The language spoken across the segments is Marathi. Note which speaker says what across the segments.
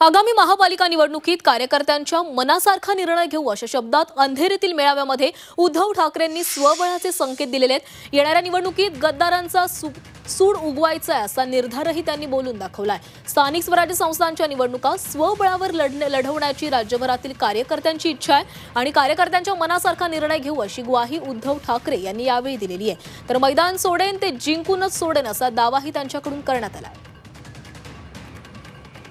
Speaker 1: आगामी महापालिका निवडणुकीत कार्यकर्त्यांच्या मनासारखा निर्णय घेऊ अशा शब्दात अंधेरीतील मेळाव्यामध्ये उद्धव ठाकरेंनी स्वबळाचे संकेत दिलेले आहेत. येणाऱ्या निवडणुकीत गद्दारांचा सु- सूड उगवायचा आहे असा निर्धारही त्यांनी बोलून दाखवलाय. स्थानिक स्वराज्य संस्थांच्या निवडणुका स्वबळावर लढणे लढवण्याची राज्यभरातील कार्यकर्त्यांची इच्छा आहे आणि कार्यकर्त्यांच्या मनासारखा निर्णय घेऊ अशी ग्वाही उद्धव ठाकरे यांनी यावेळी दिलेली आहे. तर मैदान सोडेन ते जिंकूनच सोडेन असा दावाही त्यांच्याकडून करण्यात आला आहे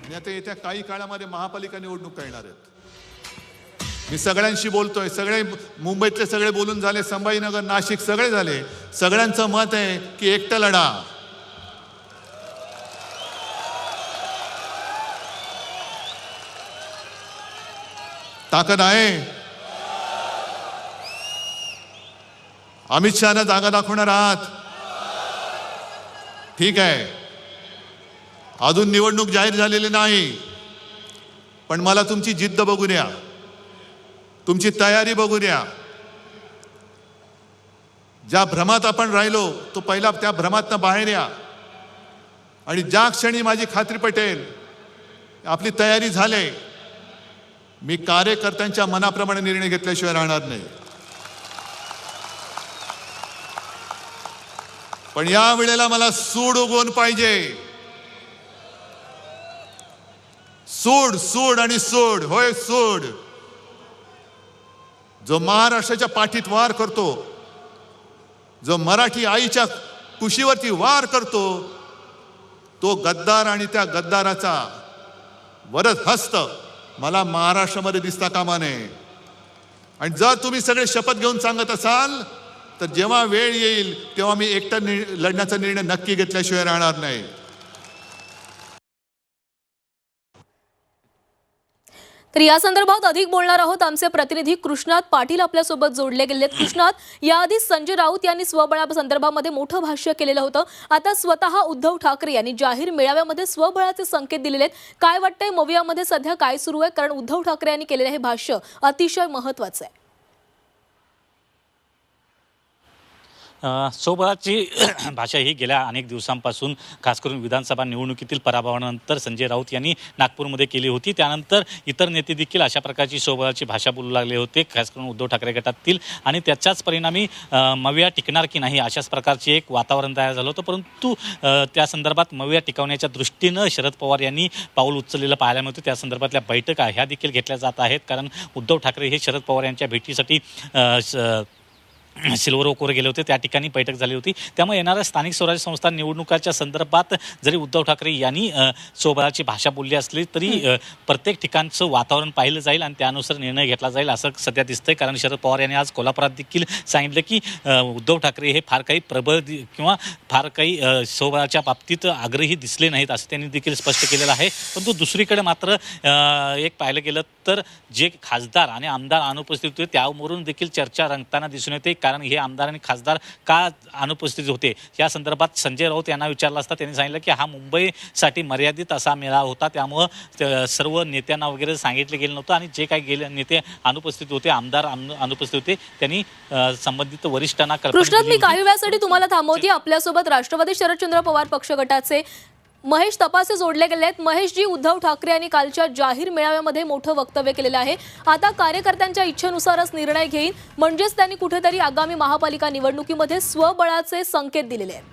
Speaker 2: आणि आता येत्या काही काळामध्ये महापालिका निवडणूक करणार आहेत. मी सगळ्यांशी बोलतोय सगळे मुंबईतले सगळे बोलून झाले संभाजीनगर नाशिक सगळे झाले. सगळ्यांचं मत आहे की एकटं लढा. ताकद आहे. अमित शहाना जागा दाखवणार आहात. ठीक आहे. अजून निवडणूक जाहीर झालेली नाही. पण मला तुमची जिद्द बघू द्या तुमची तयारी बघू द्या ज्या भ्रमात आपण राहिलो तो पहिला त्या भ्रमातनं बाहेर या. आणि ज्या क्षणी माझी खात्री पटेल आपली तयारी झाले मी कार्यकर्त्यांच्या मनाप्रमाणे निर्णय घेतल्याशिवाय राहणार नाही. पण या वेळेला मला सूड उगवून पाहिजे. सूड सूड आणि सूड होय सूड. जो महाराष्ट्राच्या पाठीत वार करतो जो मराठी आईच्या कुशीवरती वार करतो तो गद्दार आणि त्या गद्दाराचा वरद हस्त मला महाराष्ट्रामध्ये दिसता कामा नये आणि जर तुम्ही सगळे शपथ घेऊन सांगत असाल तर जेव्हा वेळ येईल तेव्हा मी एकटा नि लढण्याचा निर्णय नक्की घेतल्याशिवाय राहणार नाही.
Speaker 1: तर या संदर्भात अधिक बोलणार आहोत. आमचे प्रतिनिधी कृष्णात पाटील आपल्यासोबत जोडले गेले आहेत कृष्णात याआधी संजय राऊत यांनी स्वबळा संदर्भामध्ये मोठं भाष्य केलेलं होतं. आता स्वतः उद्धव ठाकरे यांनी जाहीर मेळाव्यामध्ये स्वबळाचे संकेत दिलेले आहेत. काय वाटतंय? मवियामध्ये सध्या काय सुरू आहे? कारण उद्धव ठाकरे यांनी केलेलं हे भाष्य अतिशय महत्वाचं आहे.
Speaker 3: अ, भाषा ही गेल्या अनेक दिवसांपासून खास करून विधानसभा निवडणुकीतील पराभवानंतर संजय राऊत यांनी नागपूरमध्ये केली होती. त्यानंतर इतर नेते देखील अशा प्रकारची सोबळाची भाषा बोलू लागले होते खास करून उद्धव ठाकरे गटातील. आणि त्याच्याच परिणामी मविया टिकणार की नाही अशाच प्रकारचे एक वातावरण तयार झालं होतं. परंतु त्या संदर्भात मविया टिकवण्याच्या दृष्टीनं शरद पवार यांनी पाऊल उचललेलं पाहायला मिळतं. त्या संदर्भातल्या बैठका ह्या देखील घेतल्या जात आहेत. कारण उद्धव ठाकरे हे शरद पवार यांच्या भेटीसाठी स- सिल्वर ओकवर गेले होते त्या ठिकाणी बैठक झाली होती. त्यामुळे येणाऱ्या स्थानिक स्वराज्य संस्था निवडणुकाच्या संदर्भात जरी उद्धव ठाकरे यांनी अ, सोबळाची भाषा बोलली असली तरी प्रत्येक ठिकाणचं वातावरण पाहिलं जाईल आणि त्यानुसार निर्णय घेतला जाईल असं सध्या दिसतंय. कारण शरद पवार यांनी आज कोल्हापुरात देखील सांगितलं की उद्धव ठाकरे हे फार काही प्रबळ किंवा फार काही अ, सोबळाच्या बाबतीत आग्रही दिसले नाहीत असं त्यांनी देखील स्पष्ट केलेलं आहे. परंतु दुसरीकडे मात्र एक पाहिलं गेलं तर जे खासदार आणि आमदार अनुपस्थित होते त्यावरून देखील चर्चा रंगताना दिसून येते. कारण हे आमदार आणि खासदार का अनुपस्थित होते या संदर्भात संजय राऊत यांना विचारलं असता त्यांनी सांगितलं की हा मुंबईसाठी मर्यादित असा मेळावा होता त्यामुळं सर्व नेत्यांना वगैरे सांगितलं गेलं नव्हतं आणि जे काही गेले नेते अनुपस्थित होते आमदार अनु- अनुपस्थित होते त्यांनी संबंधित वरिष्ठांना
Speaker 1: कृष्णात मी. काही वेळासाठी तुम्हाला थांबवते आपल्यासोबत राष्ट्रवादी शरदचंद्र पवार पक्ष गटाचे महेश तपासे जोडले गेले आहेत. महेशजी उद्धव ठाकरे यांनी कालच्या जाहीर मेळाव्यामध्ये मोठं वक्तव्य केलेलं आहे. आता कार्यकर्त्यांच्या इच्छेनुसारच निर्णय घेईन. म्हणजेच त्यांनी कुठेतरी आगामी महापालिका निवडणुकीमध्ये स्वबळाचे संकेत दिलेले आहेत.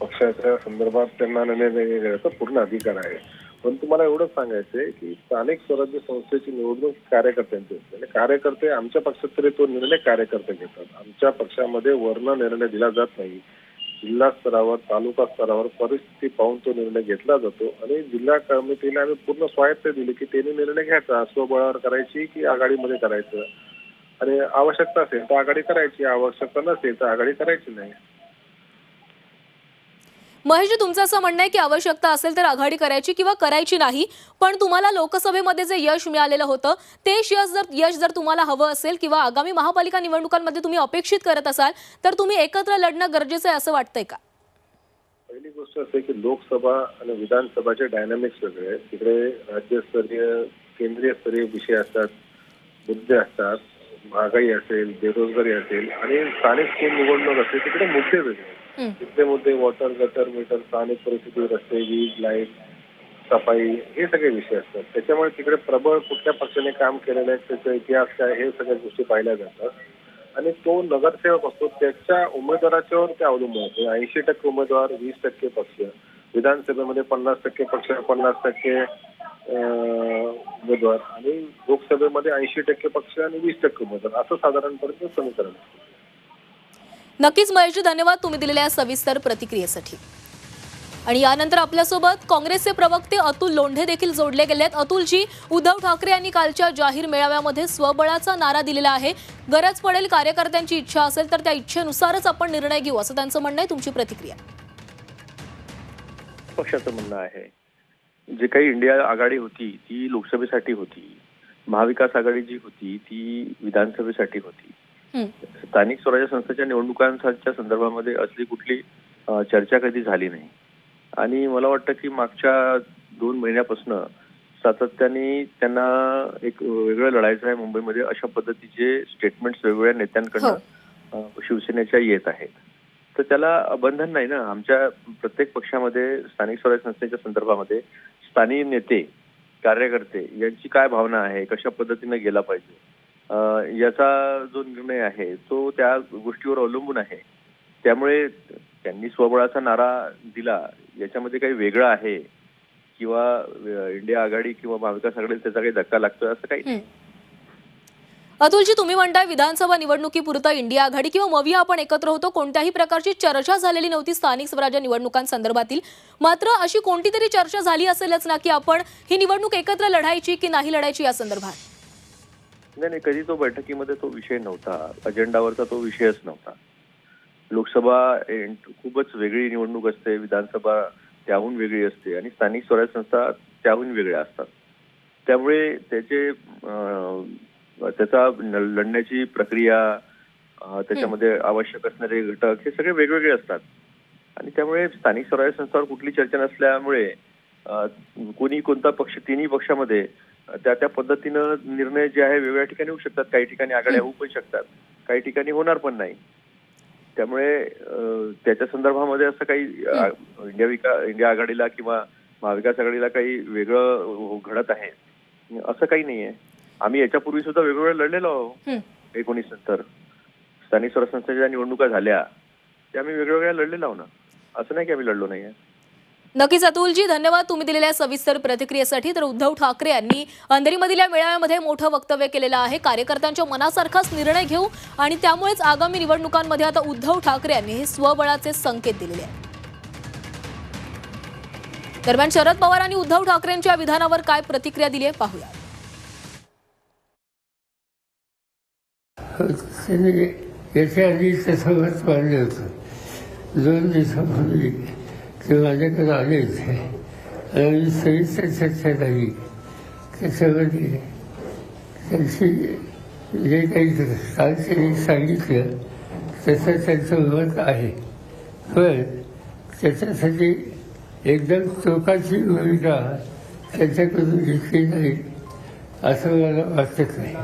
Speaker 4: पक्षाच्या संदर्भात त्यांना निर्णय घेण्याचा पूर्ण अधिकार आहे. पण तुम्हाला एवढंच सांगायचंय की स्थानिक स्वराज्य संस्थेची निवडणूक कार्यकर्त्यांची असते. आणि कार्यकर्ते आमच्या पक्षात तरी तो निर्णय कार्यकर्ते घेतात. आमच्या पक्षामध्ये वर्ण निर्णय दिला जात नाही. जिल्हा स्तरावर तालुका स्तरावर परिस्थिती पाहून तो निर्णय घेतला जातो आणि जिल्हा कमिटीला आम्ही पूर्ण स्वायत्त दिली की त्यांनी निर्णय घ्यायचा. स्वबळावर करायची की आघाडीमध्ये करायचं. आणि आवश्यकता असेल तर आघाडी करायची. आवश्यकता नसेल तर आघाडी करायची नाही.
Speaker 1: महेशजी तुमचं असं म्हणणं आहे की आवश्यकता असेल तर आघाडी करायची किंवा करायची नाही पण तुम्हाला लोकसभेमध्ये जे यश मिळालेलं होतं ते यश जर यश जर तुम्हाला हवं असेल किंवा आगामी महापालिका निवडणुकांमध्ये तुम्ही अपेक्षित करत असाल तर तुम्ही एकत्र लढणं गरजेचं आहे असं वाटतंय का
Speaker 4: पहिली गोष्ट असते की लोकसभा आणि विधानसभाचे डायनामिक्स वेगळे आहेत तिकडे राज्यस्तरीय केंद्रीय स्तरीय विषय असतात मुद्दे असतात महागाई असेल बेरोजगारी असेल आणि स्थानिक निवडणूक असेल तिकडे मुद्दे वेगळे आहेत. तिथले मुद्दे वॉटर गटर मीटर स्थानिक परिस्थिती रस्ते वीज लाइट सफाई हे सगळे विषय असतात. त्याच्यामुळे तिकडे प्रबळ कुठल्या पक्षाने काम केलेलं आहे त्याचा इतिहास काय हे सगळ्या गोष्टी पाहिल्या जातात. आणि तो नगरसेवक असतो त्याच्या उमेदवाराच्यावर ते अवलंबून असतो. ऐंशी टक्के उमेदवार वीस टक्के पक्ष. विधानसभेमध्ये पन्नास टक्के पक्ष पन्नास टक्के उमेदवार. आणि लोकसभेमध्ये ऐंशी टक्के पक्ष आणि वीस टक्के उमेदवार. असं साधारणपणे समीकरण असतं.
Speaker 1: नक्कीच महेशजी धन्यवाद तुम्ही दिलेल्या सविस्तर प्रतिक्रियेसाठी. आणि यानंतर आपल्यासोबत काँग्रेसचे प्रवक्ते अतुल लोंढे देखील जोडले गेले आहेत अतुलजी उद्धव ठाकरे यांनी कालच्या जाहीर मेळाव्यामध्ये स्वबळाचा नारा दिलेला आहे. गरज पडेल कार्यकर्त्यांची इच्छा असेल तर त्या इच्छेनुसारच आपण निर्णय घेऊ असं त्यांचं म्हणणं आहे. तुमची प्रतिक्रिया?
Speaker 5: पक्षाचं म्हणणं आहे. जे काही इंडिया आघाडी होती ती लोकसभेसाठी होती. महाविकास आघाडी जी होती ती विधानसभेसाठी होती. स्थानिक स्वराज्य संस्थेच्या निवडणुकांच्या संदर्भामध्ये असली कुठली चर्चा कधी झाली नाही. आणि मला वाटतं की मागच्या दोन महिन्यापासून सातत्याने त्यांना एक वेगळं लढायचं आहे मुंबईमध्ये अशा पद्धतीचे स्टेटमेंट्स वेगवेगळ्या नेत्यांकडनं अ, शिवसेनेच्या येत आहेत. तर त्याला बंधन नाही ना. आमच्या प्रत्येक पक्षामध्ये स्थानिक स्वराज्य संस्थेच्या संदर्भामध्ये स्थानिक नेते कार्यकर्ते यांची काय भावना आहे कशा पद्धतीने गेला पाहिजे? याचा जो निर्णय आहे तो त्या गोष्टीवर अवलंबून आहे. त्यामुळे त्यांनी स्वबळाचा नारा दिला याच्यामध्ये काही वेगळं आहे किंवा इंडिया आघाडी किंवा महाविकास आघाडी त्याचा काही धक्का लागतोय असं काही नाही.
Speaker 1: अतुलजी तुम्ही म्हणताय विधानसभा निवडणुकीपुरता इंडिया आघाडी किंवा मविया आपण एकत्र होतो कोणत्याही प्रकारची चर्चा झालेली नव्हती स्थानिक स्वराज्य निवडणुकांसंदर्भातील. मात्र अशी कोणती तरी चर्चा झाली असेलच ना की आपण ही निवडणूक एकत्र लढायची की नाही लढायची या संदर्भात?
Speaker 5: नाही नाही कधी तो बैठकीमध्ये तो विषय नव्हता. अजेंडावरचा तो विषयच नव्हता. लोकसभा खूपच वेगळी निवडणूक असते विधानसभा त्याहून वेगळी असते आणि स्थानिक स्वराज्य संस्था त्याहून वेगळ्या असतात. त्यामुळे त्याचे त्याचा लढण्याची प्रक्रिया त्याच्यामध्ये आवश्यक असणारे घटक हे सगळे वेगवेगळे असतात. आणि त्यामुळे स्थानिक स्वराज्य संस्थांवर कुठली चर्चा नसल्यामुळे कोणी कोणता पक्ष तिन्ही पक्षामध्ये त्या त्या पद्धतीनं निर्णय जे आहे वेगवेगळ्या ठिकाणी होऊ शकतात. काही ठिकाणी आघाड्या होऊ पण शकतात. काही ठिकाणी होणार पण नाही. त्यामुळे त्याच्या संदर्भामध्ये असं काही इंडिया विका इंडिया आघाडीला किंवा महाविकास आघाडीला काही वेगळं घडत आहे? असं काही नाहीये. आम्ही याच्यापूर्वी सुद्धा वेगवेगळं लढलेलो आहोत.
Speaker 1: हं.
Speaker 5: एकोणीस नंतर. स्थानिक स्वराज्य संस्थेच्या निवडणुका झाल्या त्या आम्ही वेगवेगळ्या लढलेलो आहोत ना. असं नाही की आम्ही लढलो नाहीये.
Speaker 1: नक्कीच अतुलजी धन्यवाद तुम्ही दिलेल्या सविस्तर प्रतिक्रियेसाठी. तर उद्धव ठाकरे यांनी अंधेरीमधील या मेळाव्यामध्ये मोठं वक्तव्य केलेलं आहे. कार्यकर्त्यांच्या मनासारखाच निर्णय घेऊ आणि त्यामुळेच आगामी निवडणुकांमध्ये आता उद्धव ठाकरे यांनी हे स्वबळाचे संकेत दिलेले आहेत. दरम्यान शरद पवार आणि उद्धव ठाकरेंच्या विधानावर काय प्रतिक्रिया दिली आहे पाहूया.
Speaker 6: याच्या आधी तसंच मानलं होतं. दोन दिवसापूर्वी ते माझ्याकडे आले इथे आणि सविस्तर चर्चा झाली त्याच्यामध्ये त्यांची जे काही काल त्यांनी सांगितलं तसं त्यांचं मत आहे पण त्याच्यासाठी एकदम चोकाची भूमिका त्यांच्याकडून घेतली जाईल असं मला वाटत नाही.